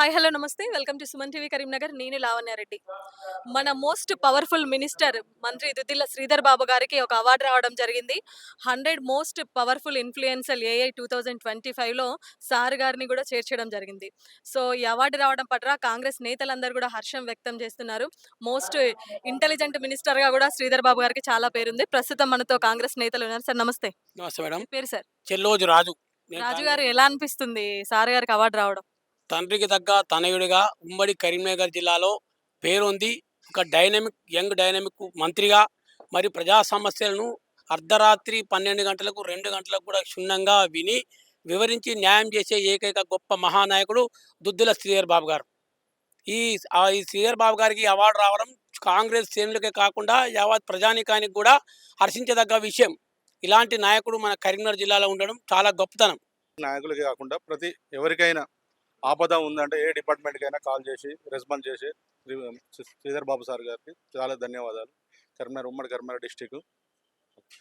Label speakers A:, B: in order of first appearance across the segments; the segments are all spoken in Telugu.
A: Hi hello నమస్తే. Welcome to Suman TV Karimnagar నేను లావణ్యారెడ్డి మన మోస్ట్ పవర్ఫుల్ మినిస్టర్ మంత్రి దుద్దిల్ల శ్రీధర్ బాబు గారికి ఒక అవార్డు రావడం జరిగింది. Hundred most powerful influencer AI two thousand twenty ఫైవ్లో సార్ గారిని కూడా చేర్చడం జరిగింది. సో ఈ అవార్డు రావడం పట్ల కాంగ్రెస్ నేతలందరూ కూడా హర్షం వ్యక్తం చేస్తున్నారు. మోస్ట్ ఇంటెలిజెంట్ మినిస్టర్గా కూడా శ్రీధర్ బాబు గారికి చాలా పేరుంది. ప్రస్తుతం మనతో కాంగ్రెస్ నేతలు ఉన్నారు. సార్ నమస్తే.
B: నమస్తే మేడం.
A: పేరు సార్?
B: చెల్లోజు రాజు.
A: రాజు గారు ఎలా అనిపిస్తుంది సార్ గారికి అవార్డు రావడం?
B: తండ్రికి తగ్గ తనయుడిగా ఉమ్మడి కరీంనగర్ జిల్లాలో పేరొంది ఒక డైనమిక్ యంగ్ డైనమిక్ మంత్రిగా మరి ప్రజా సమస్యలను అర్ధరాత్రి పన్నెండు గంటలకు రెండు గంటలకు కూడా క్షుణ్ణంగా విని వివరించి న్యాయం చేసే ఏకైక గొప్ప మహానాయకుడు దుద్దుల శ్రీధర్ బాబు గారు. ఈ ఈ శ్రీధర్ బాబు గారికి అవార్డు రావడం కాంగ్రెస్ శ్రేణులకే కాకుండా యావత్ ప్రజానికానికి కూడా హర్షించదగ్గ విషయం. ఇలాంటి నాయకుడు మన కరీంనగర్ జిల్లాలో ఉండడం చాలా గొప్పతనం.
C: నాయకులకే కాకుండా ప్రతి ఎవరికైనా ఆపద ఉందంటే ఏ డిపార్ట్మెంట్కైనా కాల్ చేసి రెస్పాన్స్ చేసి శ్రీధర్ బాబు సార్ గారికి చాలా ధన్యవాదాలు. కరీంనగర్ ఉమ్మడి కరీంనగర్ డిస్టిక్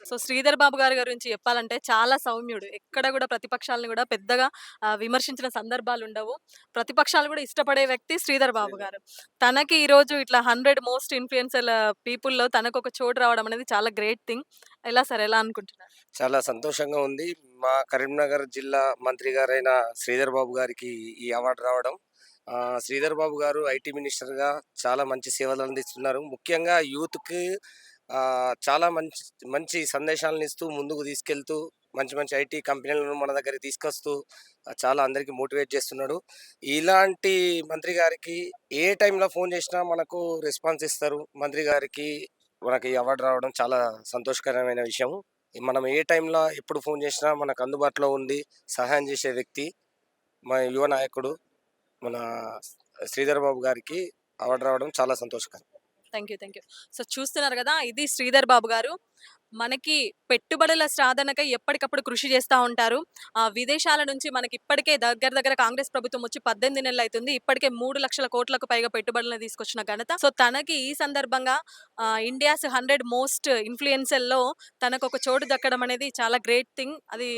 A: సో శ్రీధర్ బాబు గారి గురించి చెప్పాలంటే చాలా సౌమ్యుడు. ఎక్కడ కూడా ప్రతిపక్షాలను కూడా పెద్దగా విమర్శించిన సందర్భాలు ఉండవు. ప్రతిపక్షాలు కూడా ఇష్టపడే వ్యక్తి శ్రీధర్ బాబు గారు. తనకి ఈ రోజు ఇట్లా హండ్రెడ్ మోస్ట్ ఇన్ఫ్లుయెన్సర్ పీపుల్లో తనకు ఒక చోటు రావడం అనేది చాలా గ్రేట్ థింగ్. ఎలా సార్? ఎలా అనుకుంటున్నారు?
D: చాలా సంతోషంగా ఉంది. మా కరీంనగర్ జిల్లా మంత్రి గారైన శ్రీధర్ బాబు గారికి ఈ అవార్డు రావడం. శ్రీధర్ బాబు గారు ఐటీ మినిస్టర్గా చాలా మంచి సేవలు అందిస్తున్నారు. ముఖ్యంగా యూత్కి చాలా మంచి మంచి సందేశాలను ఇస్తూ ముందుకు తీసుకెళ్తూ మంచి మంచి ఐటీ కంపెనీలను మన దగ్గరికి తీసుకొస్తూ చాలా అందరికీ మోటివేట్ చేస్తున్నాడు. ఇలాంటి మంత్రి గారికి ఏ టైంలో ఫోన్ చేసినా మనకు రెస్పాన్స్ ఇస్తారు. మంత్రి గారికి మనకి అవార్డు రావడం చాలా సంతోషకరమైన విషయం మనం ఏ టైంలో ఎప్పుడు ఫోన్ చేసినా మనకు అందుబాటులో ఉండి సహాయం చేసే వ్యక్తి మన యువ నాయకుడు మన శ్రీధర్ బాబు గారికి అవార్డు రావడం చాలా సంతోషకరం.
A: Thank you thank you so చూస్తున్నారు కదా ఇది శ్రీధర్ బాబు గారు. మనకి పెట్టుబడుల సాధనకై ఎప్పటికప్పుడు కృషి చేస్తూ ఉంటారు. ఆ విదేశాల నుంచి మనకి ఇప్పటికే దగ్గర దగ్గర కాంగ్రెస్ ప్రభుత్వం వచ్చి పద్దెనిమిది నెలలు అవుతుంది ఇప్పటికే మూడు లక్షల కోట్లకు పైగా పెట్టుబడులను తీసుకొచ్చిన ఘనత. సో తనకి ఈ సందర్భంగా ఇండియాస్ హండ్రెడ్ మోస్ట్ ఇన్ఫ్లుయెన్సర్లో తనకు ఒక చోటు దక్కడం అనేది చాలా గ్రేట్ థింగ్. అది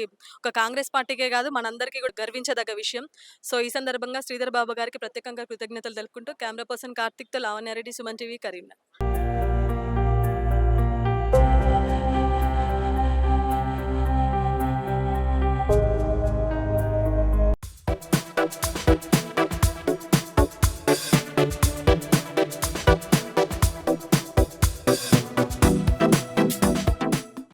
A: ఒక కాంగ్రెస్ పార్టీకే కాదు మనందరికీ కూడా గర్వించదగ్గ విషయం. సో ఈ సందర్భంగా శ్రీధర్ బాబు గారికి ప్రత్యేకంగా కృతజ్ఞతలు తెలుపుకుంటూ కెమెరా పర్సన్ కార్తిక్తో లావణ్యారెడ్డి సుమన్ టీవీ కరీంనగర్.